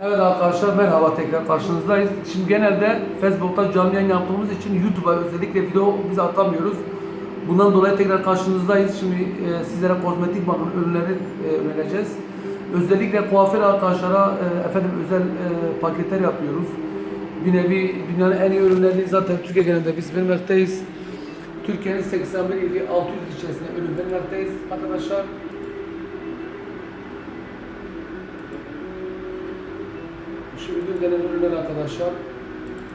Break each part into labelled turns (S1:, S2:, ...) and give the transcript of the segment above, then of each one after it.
S1: Evet arkadaşlar merhaba tekrar karşınızdayız. Şimdi genelde Facebook'ta canlı yayın yaptığımız için YouTube'a özellikle video biz atamıyoruz. Bundan dolayı tekrar karşınızdayız. Şimdi e, sizlere kozmetik bakım ürünleri e, önereceğiz. Özellikle kuaför arkadaşlara e, efendim özel e, paketler yapıyoruz. Bir nevi dünyanın en iyi ürünlerini zaten Türkiye genelinde biz vermekteyiz. Türkiye'nin 81 ili 600 ilçesine ürün vermekteyiz arkadaşlar. Şu denen ürünler arkadaşlar.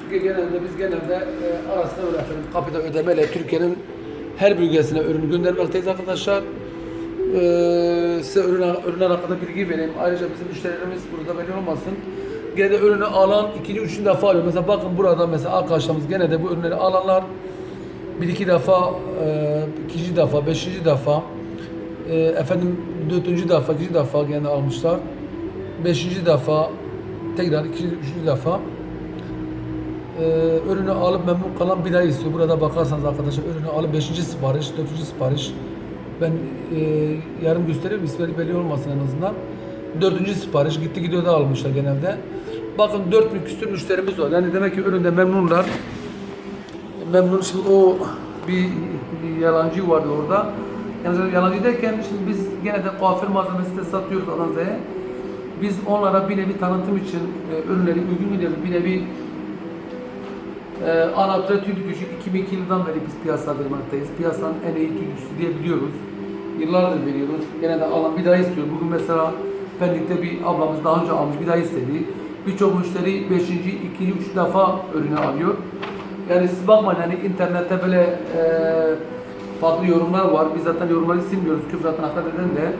S1: Türkiye genelinde biz genelde e, arasında öyle efendim kapita ödemeyle Türkiye'nin her bölgesine ürün göndermekteyiz arkadaşlar. E, size ürün, ürünler hakkında bilgi vereyim. Ayrıca bizim müşterilerimiz burada belli olmasın. Gene de ürünü alan ikinci, üçüncü defa alıyor. Mesela bakın burada mesela arkadaşlarımız gene de bu ürünleri alanlar bir iki defa, e, ikinci defa, beşinci defa, e, efendim dördüncü defa, ikinci defa gene almışlar. Beşinci defa, tekrar ikinci, üçüncü defa e, ürünü alıp memnun kalan bir daha istiyor. Burada bakarsanız arkadaşlar ürünü alıp beşinci sipariş, dördüncü sipariş. Ben e, yarım göstereyim, ismleri belli olmasın en azından. Dördüncü sipariş, gitti gidiyor da almışlar genelde. Bakın 4000 küsür müşterimiz var. Yani demek ki üründe memnunlar memnun şimdi o bir yalancı vardı orada. Yani yalancı derken şimdi biz gene de kuaför malzemesi de satıyoruz Adanza'ya. Biz onlara bir nevi tanıtım için e, ürünleri uygun gidiyoruz. Bir nevi e, Anadolu tüy gücü 2002 yılından beri biz piyasa vermekteyiz. Piyasanın en iyi tüy gücüsü diye biliyoruz. Yıllardır veriyoruz. Gene de alan bir daha istiyor. Bugün mesela Pendik'te bir ablamız daha önce almış bir daha istedi. Birçok müşteri 5. 2. 3 defa ürünü alıyor. Yani siz bakmayın hani internette böyle e, farklı yorumlar var. Biz zaten yorumları silmiyoruz. Küfür hakaret eden de.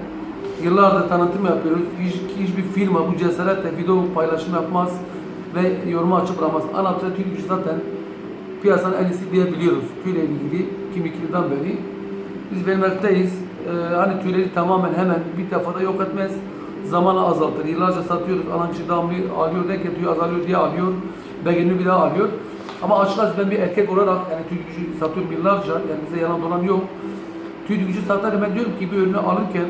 S1: Yıllardır tanıtım yapıyoruz. Hiç, hiçbir firma bu cesaretle video paylaşım yapmaz ve yorumu açık bırakmaz. Anadolu tüy gücü zaten piyasanın en iyisi diyebiliyoruz. Tüyle ilgili kim iki yıldan beri biz vermekteyiz. Ee, hani tüyleri tamamen hemen bir defada yok etmez. Zamanı azaltır. Yıllarca satıyoruz. Alan kişi devamlı alıyor derken tüy azalıyor diye alıyor. Beğenini bir daha alıyor. Ama açıkçası ben bir erkek olarak yani tüy gücü satıyorum yıllarca. Yani bize yalan dolan yok. Tüy gücü satarken ben diyorum ki bir ürünü alırken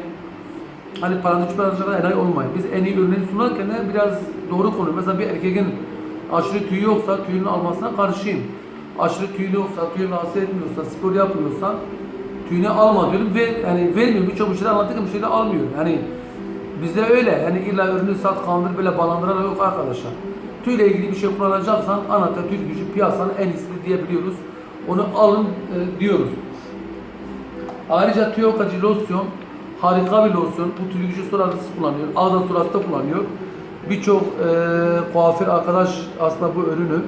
S1: hani çıkaracaklar enayi olmayın. Biz en iyi ürünleri sunarken de biraz doğru konu. Mesela bir erkeğin aşırı tüyü yoksa tüyünün almasına karşıyım. Aşırı tüyü yoksa, tüyü rahatsız etmiyorsa, spor yapmıyorsa tüyünü alma diyorum ve yani vermiyor. Birçok müşteri anlattık müşteri almıyor. Yani bizde öyle. Yani illa ürünü sat, kandır böyle balandırarak yok arkadaşlar. Tüyle ilgili bir şey kullanacaksan anahtar tüy gücü piyasanın en iyisi diyebiliyoruz. Onu alın e, diyoruz. Ayrıca tüy okacı losyon harika bir losyon. Bu tüy gücü sonrası kullanıyor. Ağda sonrası da kullanıyor. Birçok e, kuaför arkadaş aslında bu ürünü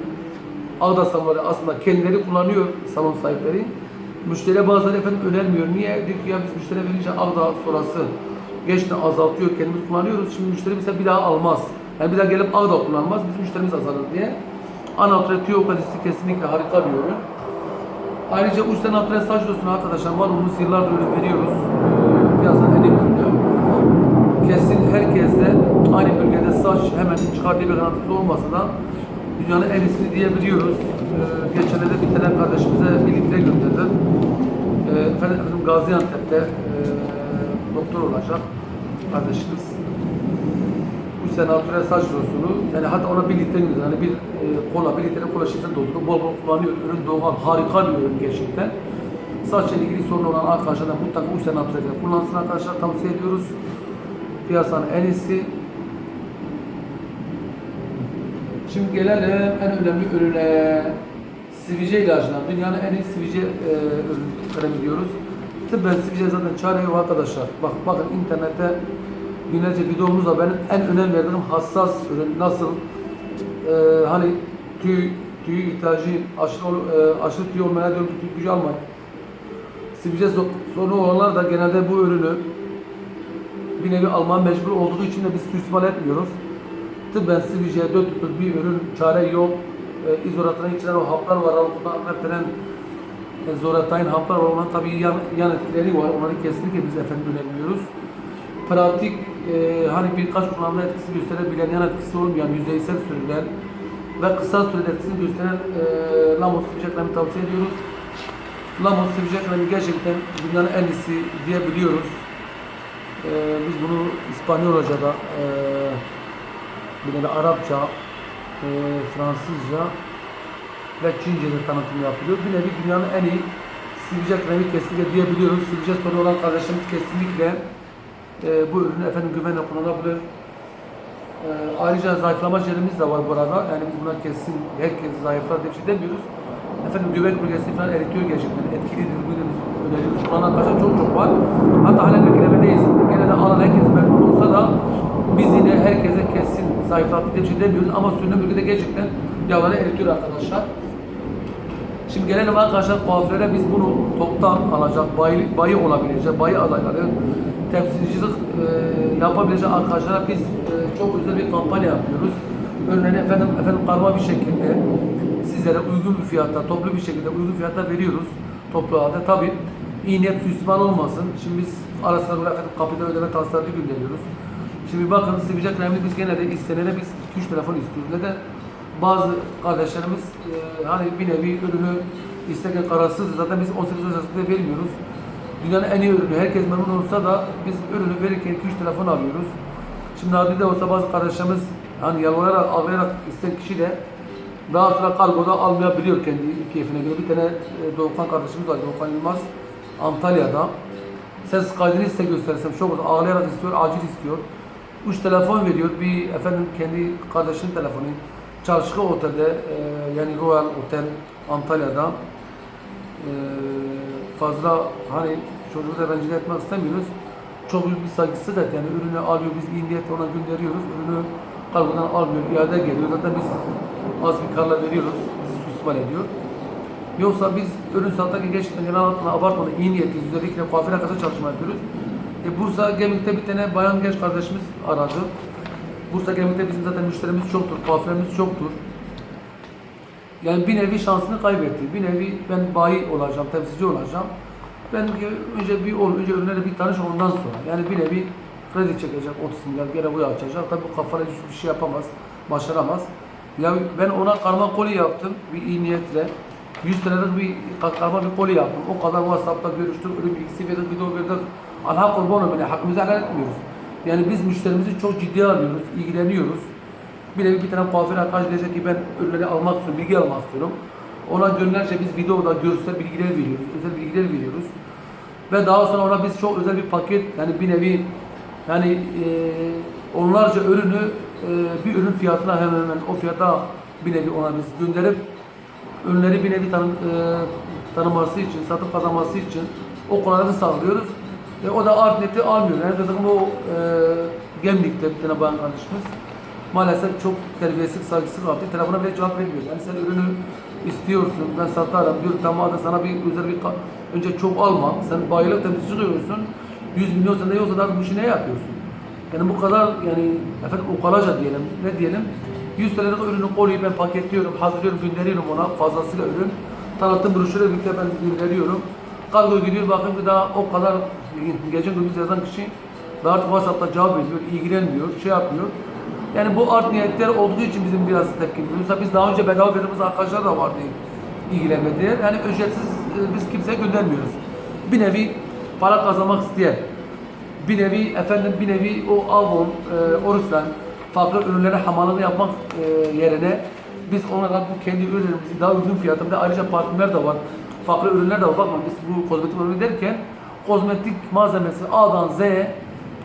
S1: Ağda salonları aslında kendileri kullanıyor salon sahipleri. Müşteriye bazıları efendim önermiyor. Niye? Diyor ki ya biz müşteri verince Ağda sonrası geçti azaltıyor kendimiz kullanıyoruz. Şimdi müşteri mesela bir daha almaz. Yani bir daha gelip Ağda kullanmaz. Bizim müşterimiz azalır diye. Anatre tüy okacısı kesinlikle harika bir ürün. Ayrıca uçta natural saç losunu arkadaşlar malumunuz yıllardır ürün veriyoruz. En iyi ürünü. Kesin herkeste aynı bölgede saç hemen çıkar diye bir garantisi olmasa da dünyanın en iyisini diyebiliyoruz. Ee, geçenlerde bir tane kardeşimize birlikte gönderdim. Ee, efendim, efendim Gaziantep'te e, doktor olacak kardeşimiz. Bu sene natürel saç losunu yani hatta ona birlikte gidiyor. Yani bir e, kola, bir litre kola şişesini doldurup bol bol kullanıyor. Ürün doğal, harika bir ürün gerçekten. Saçla ilgili sorun olan arkadaşlar da mutlaka bu sene natürel kullansın arkadaşlar tavsiye ediyoruz. Piyasanın en iyisi. Şimdi gelelim en önemli ürüne. Sivilce ilacına. Dünyanın en iyi sivilce e, ürün kremi diyoruz. Tıbben sivilce zaten çare yok arkadaşlar. Bak bakın internette binlerce videomuz var. Benim en önem verdiğim hassas ürün nasıl e, hani tüy tüy ihtiyacı aşırı e, aşırı tüy olmaya diyorum tüy gücü almayın. Sivilce so- sorunu olanlar da genelde bu ürünü bir nevi alman mecbur olduğu için de biz suistimal etmiyoruz. Tıbben sivilceye dört tutup bir ürün çare yok. E, izolatların içinden o haplar var. Bundan anlatılan e, zoratayın haplar var. Onların tabii yan, yan etkileri var. Onları kesinlikle biz efendim önermiyoruz pratik e, hani birkaç kullanımda etkisi gösterebilen yan etkisi olmayan yüzeysel sürülen ve kısa sürede etkisini gösteren e, Lamos sivilce kremi tavsiye ediyoruz. Lamos sivilce kremi gerçekten dünyanın en iyisi diyebiliyoruz. E, biz bunu İspanyolca'da e, bir de Arapça, e, Fransızca ve Çince'de tanıtım yapılıyor. Bir nevi dünyanın en iyi sivilce kremi kesinlikle diyebiliyoruz. Sivilce sorunu olan kardeşlerimiz kesinlikle e, bu ürünü efendim güvenle kullanabilir. E, ayrıca zayıflama jelimiz de var burada. Yani biz buna kesin herkes zayıflar diye bir şey demiyoruz. Efendim göbek bölgesini falan eritiyor gerçekten. Etkilidir. Bunu öneriyoruz. Kullanan arkadaşlar çok çok var. Hatta halen beklemedeyiz. Gene de alan herkes memnun olsa da biz yine herkese kesin zayıflattı diye bir şey demiyoruz. Ama sürünen bölgede gerçekten yağları eritiyor arkadaşlar. Şimdi gelelim arkadaşlar kuaföre biz bunu toptan alacak, bayi, bayi olabilecek, bayi adayları, temsilcilik e, yapabilecek arkadaşlara biz e, çok özel bir kampanya yapıyoruz. Örneğin efendim, efendim karma bir şekilde sizlere uygun bir fiyatta, toplu bir şekilde uygun fiyatta veriyoruz toplu halde. Tabi iyi niyet suistimal olmasın. Şimdi biz ara sıra efendim kapital ödeme taslağı gönderiyoruz. Şimdi bakın sivilce kremini biz genelde istenene biz 2-3 telefon istiyoruz. Neden? Bazı kardeşlerimiz e, hani bir nevi ürünü isterken kararsız zaten biz 18 Ocak'ta vermiyoruz. Dünyanın en iyi ürünü herkes memnun olsa da biz ürünü verirken 2-3 telefon alıyoruz. Şimdi adli de olsa bazı kardeşlerimiz hani yalvararak ağlayarak isteyen kişi de daha sonra kargoda almayabiliyor kendi keyfine göre. Bir tane e, Doğukan kardeşimiz var Doğukan Yılmaz Antalya'da. Ses kaydını size göstersem çok olur. Ağlayarak istiyor, acil istiyor. Üç telefon veriyor. Bir efendim kendi kardeşinin telefonu. Çalışka Otel'de e, yani Royal Otel Antalya'da e, fazla hani çocuğu da rencide etmek istemiyoruz. Çok büyük bir saygısızlık et yani ürünü alıyor biz iyi niyetle ona gönderiyoruz. Ürünü kargodan almıyor, iade geliyor. Zaten biz az bir karla veriyoruz. Bizi suistimal ediyor. Yoksa biz ürün satarken gerçekten genel anlamda abartmadan iyi niyetliyiz. Özellikle kuaföre karşı çalışma yapıyoruz. E, Bursa Gemlik'te bir tane bayan genç kardeşimiz aradı. Bursa Gemlik'te bizim zaten müşterimiz çoktur, kuaförümüz çoktur. Yani bir nevi şansını kaybetti. Bir nevi ben bayi olacağım, temsilci olacağım. Ben önce bir ol, önce ürünlerle bir tanış ondan sonra. Yani bir nevi kredi çekecek 30 milyar, gene buraya açacak. Tabii bu kafayla hiçbir şey yapamaz, başaramaz. Ya ben ona karma koli yaptım bir iyi niyetle. 100 liralık bir karma bir koli yaptım. O kadar WhatsApp'ta görüştük, ürün bilgisi verdik, video verdik. Allah kurban olsun, hakkımızı helal etmiyoruz. Yani biz müşterimizi çok ciddiye alıyoruz, ilgileniyoruz. Bir de bir tane kuaför arkadaş diyecek ki ben ürünleri almak istiyorum, bilgi almak istiyorum. Ona gönderce biz videoda görsel bilgiler veriyoruz, özel bilgiler veriyoruz. Ve daha sonra ona biz çok özel bir paket, yani bir nevi yani e, onlarca ürünü bir ürün fiyatına hemen hemen o fiyata bir nevi ona biz gönderip ürünleri bir nevi tanı, e, tanıması için, satıp kazanması için o kolaylığı sağlıyoruz. E, o da art neti almıyor. Yani dedim o e, Gemlik'te bir tane bayan kardeşimiz maalesef çok terbiyesiz, saygısız kaldı. Telefona bile cevap vermiyor. Yani sen ürünü istiyorsun, ben satarım diyor. Tamam da sana bir özel bir önce çok alma. Sen bayilik temsilci oluyorsun. 100 milyon sende yoksa da bu işi ne yapıyorsun? Yani bu kadar yani efendim ukalaca diyelim, ne diyelim? 100 TL'lik ürünü koyuyor ben paketliyorum, hazırlıyorum, gönderiyorum ona fazlasıyla ürün. Tanıtım broşürü birlikte ben gönderiyorum. Kargo gidiyor bakın bir daha o kadar gece gündüz yazan kişi daha artık WhatsApp'ta cevap veriyor, ilgilenmiyor, şey yapmıyor. Yani bu art niyetler olduğu için bizim biraz tepkimiz. Mesela biz daha önce bedava verdiğimiz arkadaşlar da vardı ilgilenmedi. Yani ücretsiz e, biz kimseye göndermiyoruz. Bir nevi para kazanmak isteyen, bir nevi efendim bir nevi o Avon, e, Oriflame farklı ürünlere hamalını yapmak e, yerine biz onlara bu kendi ürünlerimizi daha uygun fiyata bir de ayrıca parfümler de var. Farklı ürünler de var. Bakma biz bu kozmetik ürünü derken kozmetik malzemesi A'dan Z'ye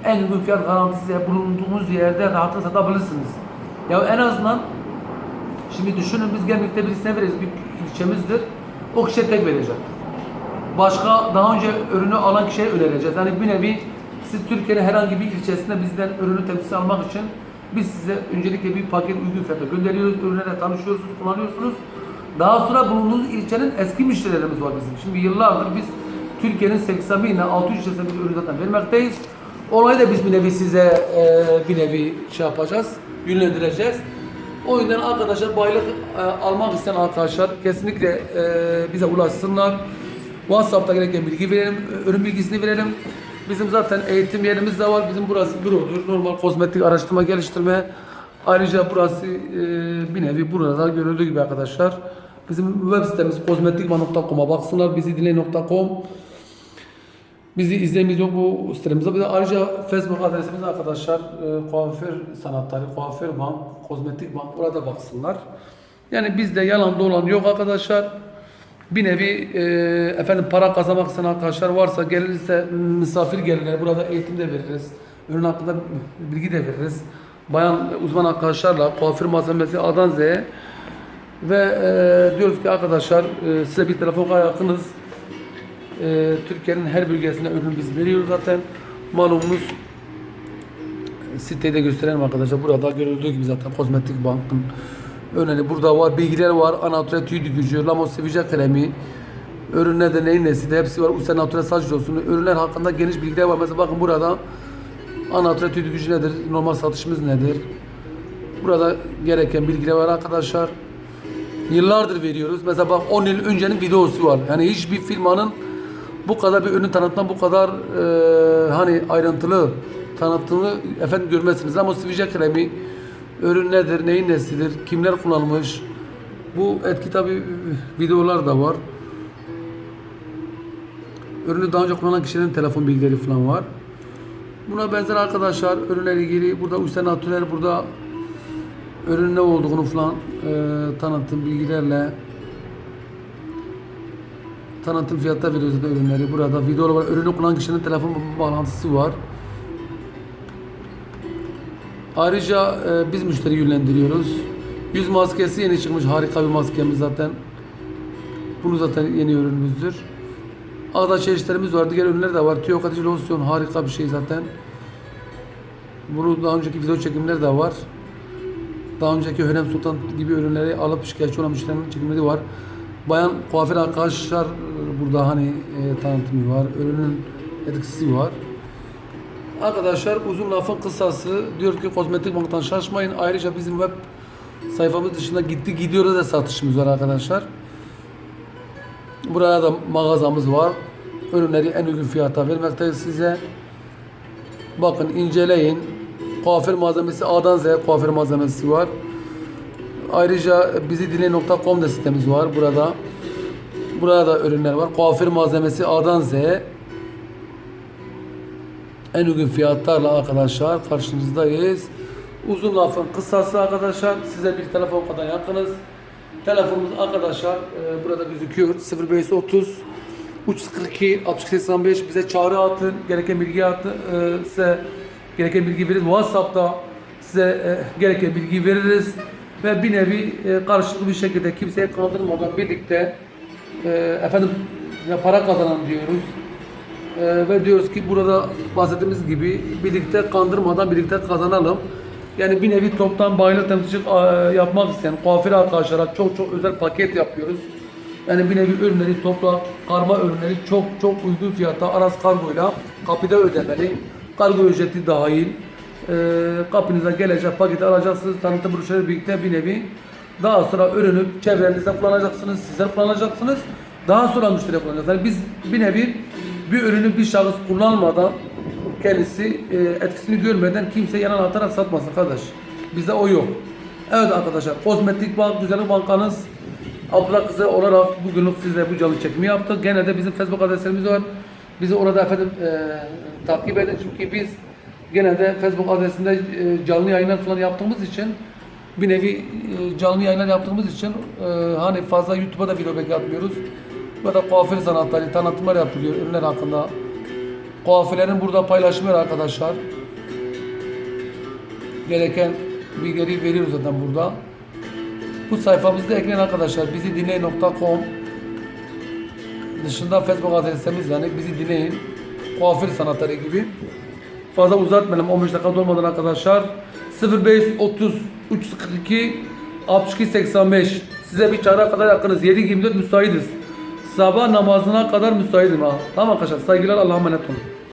S1: en uygun fiyat garantisiyle bulunduğumuz yerde rahatlıkla satabilirsiniz. Ya en azından şimdi düşünün biz Gemlik'te birisine veririz bir ilçemizdir. O kişiye tek verecek başka daha önce ürünü alan kişiye önereceğiz. Yani bir nevi siz Türkiye'nin herhangi bir ilçesinde bizden ürünü temsil almak için biz size öncelikle bir paket uygun fiyata gönderiyoruz. Ürünlerle tanışıyorsunuz, kullanıyorsunuz. Daha sonra bulunduğunuz ilçenin eski müşterilerimiz var bizim. Şimdi yıllardır biz Türkiye'nin 80 bin ile 600 ilçesinde biz ürün zaten vermekteyiz. Olayı da biz bir nevi size e, bir nevi şey yapacağız, yönlendireceğiz. O yüzden arkadaşlar baylık e, almak isteyen arkadaşlar kesinlikle e, bize ulaşsınlar. WhatsApp'ta gereken bilgi verelim, ürün bilgisini verelim. Bizim zaten eğitim yerimiz de var. Bizim burası bürodur. Normal kozmetik araştırma geliştirme. Ayrıca burası e, bir nevi burada görüldüğü gibi arkadaşlar. Bizim web sitemiz kozmetikma.com'a baksınlar. Bizi dinleyin.com Bizi izleyen yok bu sitemizde. Bir de ayrıca Facebook adresimiz arkadaşlar e, kuaför sanatları, kuaför bank, kozmetik bank orada baksınlar. Yani bizde yalan dolan yok arkadaşlar. Bir nevi e, efendim para kazanmak isteyen arkadaşlar varsa gelirse misafir gelirler. Burada eğitim de veririz. Ürün hakkında bilgi de veririz. Bayan uzman arkadaşlarla kuaför malzemesi A'dan Z'ye ve e, diyoruz ki arkadaşlar e, size bir telefon yakınız. E, Türkiye'nin her bölgesine ürün biz veriyoruz zaten. Malumunuz siteyi de gösterelim arkadaşlar. Burada görüldüğü gibi zaten kozmetik bankın öneri burada var. Bilgiler var. Anatre tüy gücü, Lamos sivilce kremi, ürünler de neyin nesi de hepsi var. Usta Nature saç olsun. Ürünler hakkında geniş bilgiler var. Mesela bakın burada Anatre tüy gücü nedir? Normal satışımız nedir? Burada gereken bilgiler var arkadaşlar. Yıllardır veriyoruz. Mesela bak 10 yıl öncenin videosu var. Yani hiçbir firmanın bu kadar bir ürün tanıtma bu kadar e, hani ayrıntılı tanıttığını efendim görmezsiniz. Ama sivilce kremi ürün nedir, neyin nesidir, kimler kullanmış. Bu etki tabi videolar da var. Ürünü daha önce kullanan kişilerin telefon bilgileri falan var. Buna benzer arkadaşlar ürünle ilgili burada üstten atölyeler burada ürün ne olduğunu falan e, tanıtım bilgilerle tanıtım fiyatlar veriyoruz da ürünleri burada video var ürünü kullanan kişinin telefon bağlantısı var ayrıca e, biz müşteri yönlendiriyoruz yüz maskesi yeni çıkmış harika bir maskemiz zaten bunu zaten yeni ürünümüzdür Ağda çeşitlerimiz var diğer ürünler de var tüyo katıcı losyon harika bir şey zaten bunu daha önceki video çekimler de var daha önceki Hürrem Sultan gibi ürünleri alıp şikayetçi olan müşterilerin çekimleri var. Bayan kuaför arkadaşlar e, burada hani e, tanıtımı var. Ürünün etkisi var. Arkadaşlar uzun lafın kısası diyor ki kozmetik banktan şaşmayın. Ayrıca bizim web sayfamız dışında gitti gidiyor da satışımız var arkadaşlar. Buraya da mağazamız var. Ürünleri en uygun fiyata vermekteyiz size. Bakın inceleyin. Kuaför malzemesi A'dan Z'ye kuaför malzemesi var. Ayrıca bizi dinle.com da sitemiz var burada. Burada da ürünler var. Kuaför malzemesi A'dan Z'ye en uygun fiyatlarla arkadaşlar karşınızdayız. Uzun lafın kısası arkadaşlar. Size bir telefon kadar yakınız. Telefonumuz arkadaşlar e, burada gözüküyor. 0530 342 6285 bize çağrı atın. Gereken bilgi atın. E, size gereken bilgi veririz. WhatsApp'ta size e, gereken bilgi veririz. Ve bir nevi e, karşılıklı bir şekilde kimseye kandırmadan birlikte e, efendim para kazanan diyoruz. E, ve diyoruz ki burada bahsettiğimiz gibi birlikte kandırmadan birlikte kazanalım. Yani bir nevi toptan bayilik temsilcilik yapmak isteyen kuaför arkadaşlara çok çok özel paket yapıyoruz. Yani bir nevi ürünleri topla, karma ürünleri çok çok uygun fiyatta Aras Kargo'yla kapıda ödemeli. Kargo ücreti dahil. E, kapınıza gelecek paketi alacaksınız. Tanıtım broşürü birlikte bir nevi. Daha sonra ürünü çevrenizde kullanacaksınız. Sizler kullanacaksınız. Daha sonra müşteri kullanacak. Yani biz bir nevi bir ürünü bir şahıs kullanmadan kendisi e, etkisini görmeden kimse yalan atarak satmasın kardeş. Bizde o yok. Evet arkadaşlar kozmetik bank güzellik bankanız abla kızı olarak bugünlük size bu canlı çekimi yaptık. Gene de bizim Facebook adreslerimiz var. Bizi orada efendim e, takip edin çünkü biz genelde Facebook adresinde e, canlı yayınlar falan yaptığımız için bir nevi e, canlı yayınlar yaptığımız için e, hani fazla YouTube'a da video atmıyoruz. Burada kuaför sanatları, tanıtımlar yapılıyor ürünler hakkında. Kuaförlerin burada paylaşımı var arkadaşlar. Gereken bilgileri veriyoruz zaten burada. Bu sayfamızda ekleyin arkadaşlar. Bizi dinleyin.com dışında Facebook adresimiz yani bizi dinleyin. Kuaför sanatları gibi. Fazla uzatmayalım 15 dakika dolmadan arkadaşlar. 0530 342 62 85 Size bir çağrı kadar yakınız. 7-24 müsaitiz. Sabah namazına kadar müsaitim ha. Tamam arkadaşlar. Saygılar Allah'a emanet olun.